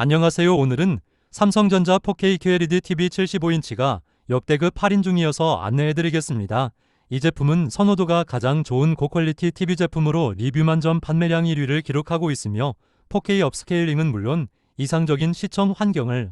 안녕하세요. 오늘은 삼성전자 4K QLED TV 75인치가 역대급 할인 중이어서 안내해드리겠습니다. 이 제품은 선호도가 가장 좋은 고퀄리티 TV 제품으로 리뷰 만점 판매량 1위를 기록하고 있으며 4K 업스케일링은 물론 이상적인 시청 환경을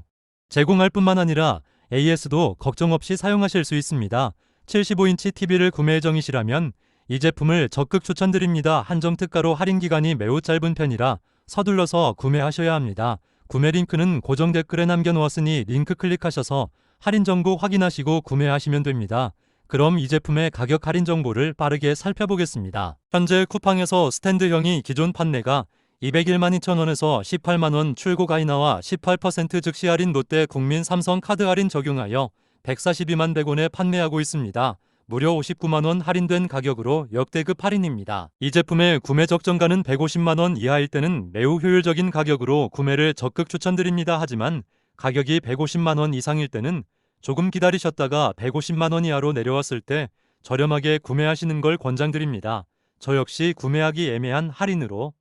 제공할 뿐만 아니라 AS도 걱정 없이 사용하실 수 있습니다. 75인치 TV를 구매 예정이시라면 이 제품을 적극 추천드립니다. 한정 특가로 할인 기간이 매우 짧은 편이라 서둘러서 구매하셔야 합니다. 구매 링크는 고정 댓글에 남겨놓았으니 링크 클릭하셔서 할인 정보 확인하시고 구매하시면 됩니다. 그럼 이 제품의 가격 할인 정보를 빠르게 살펴보겠습니다. 현재 쿠팡에서 스탠드형이 기존 판매가 201만 2천원에서 18만원 출고 가이 나와 18% 즉시 할인 롯데 국민 삼성 카드 할인 적용하여 142만 100원에 판매하고 있습니다. 무려 59만원 할인된 가격으로 역대급 할인입니다. 이 제품의 구매 적정가는 150만원 이하일 때는 매우 효율적인 가격으로 구매를 적극 추천드립니다. 하지만 가격이 150만원 이상일 때는 조금 기다리셨다가 150만원 이하로 내려왔을 때 저렴하게 구매하시는 걸 권장드립니다. 저 역시 구매하기 애매한 할인으로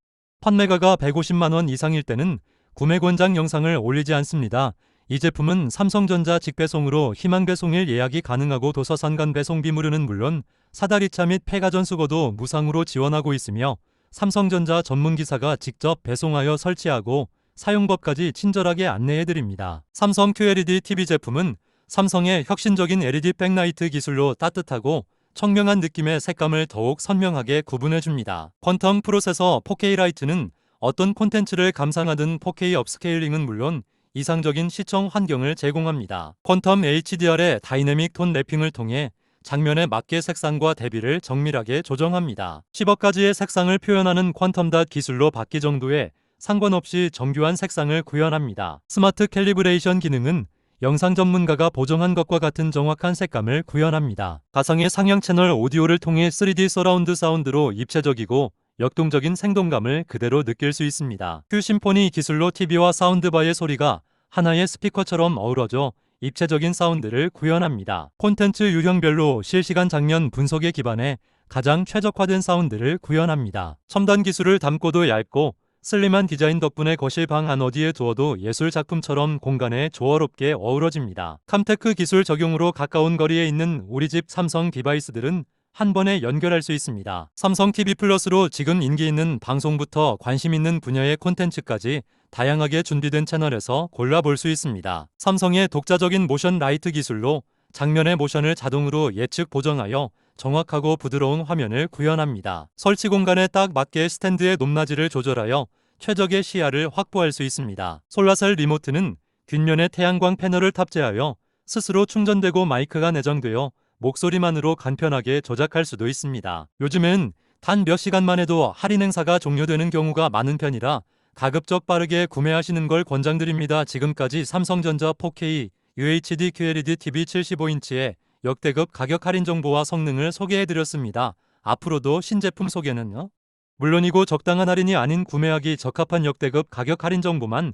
판매가가 150만원 이상일 때는 구매 권장 영상을 올리지 않습니다. 이 제품은 삼성전자 직배송으로 희망 배송일 예약이 가능하고 도서산 간 배송비 무료는 물론 사다리차 및 폐가전 수거도 무상으로 지원하고 있으며 삼성전자 전문 기사가 직접 배송하여 설치하고 사용법까지 친절하게 안내해 드립니다. 삼성 QLED TV 제품은 삼성의 혁신적인 LED 백라이트 기술로 따뜻하고 청명한 느낌의 색감을 더욱 선명하게 구분해 줍니다. 퀀텀 프로세서 4K 라이트는 어떤 콘텐츠를 감상하든 4K 업스케일링은 물론 이상적인 시청 환경을 제공합니다. 퀀텀 HDR의 다이내믹 톤 랩핑을 통해 장면에 맞게 색상과 대비를 정밀하게 조정합니다. 10억 가지의 색상을 표현하는 퀀텀 닷 기술로 받기 정도의 상관없이 정교한 색상을 구현합니다. 스마트 캘리브레이션 기능은 영상 전문가가 보정한 것과 같은 정확한 색감을 구현합니다. 가상의 상향 채널 오디오를 통해 3D 서라운드 사운드로 입체적이고 역동적인 생동감을 그대로 느낄 수 있습니다. 큐 심포니 기술로 TV와 사운드바의 소리가 하나의 스피커처럼 어우러져 입체적인 사운드를 구현합니다. 콘텐츠 유형별로 실시간 장면 분석에 기반해 가장 최적화된 사운드를 구현합니다. 첨단 기술을 담고도 얇고 슬림한 디자인 덕분에 거실 방 안 어디에 두어도 예술 작품처럼 공간에 조화롭게 어우러집니다. 캄테크 기술 적용으로 가까운 거리에 있는 우리 집 삼성 디바이스들은 한 번에 연결할 수 있습니다. 삼성 TV 플러스로 지금 인기 있는 방송부터 관심 있는 분야의 콘텐츠까지 다양하게 준비된 채널에서 골라볼 수 있습니다. 삼성의 독자적인 모션 라이트 기술로 장면의 모션을 자동으로 예측 보정하여 정확하고 부드러운 화면을 구현합니다. 설치 공간에 딱 맞게 스탠드의 높낮이를 조절하여 최적의 시야를 확보할 수 있습니다. 솔라셀 리모트는 뒷면에 태양광 패널을 탑재하여 스스로 충전되고 마이크가 내장되어 목소리만으로 간편하게 조작할 수도 있습니다. 요즘엔 단몇 시간만 해도 할인 행사가 종료되는 경우가 많은 편이라 가급적 빠르게 구매하시는 걸 권장드립니다. 지금까지 삼성전자 4K UHD QLED TV 75인치의 역대급 가격 할인 정보와 성능을 소개해드렸습니다. 앞으로도 신제품 소개는요? 물론이고 적당한 할인이 아닌 구매하기 적합한 역대급 가격 할인 정보만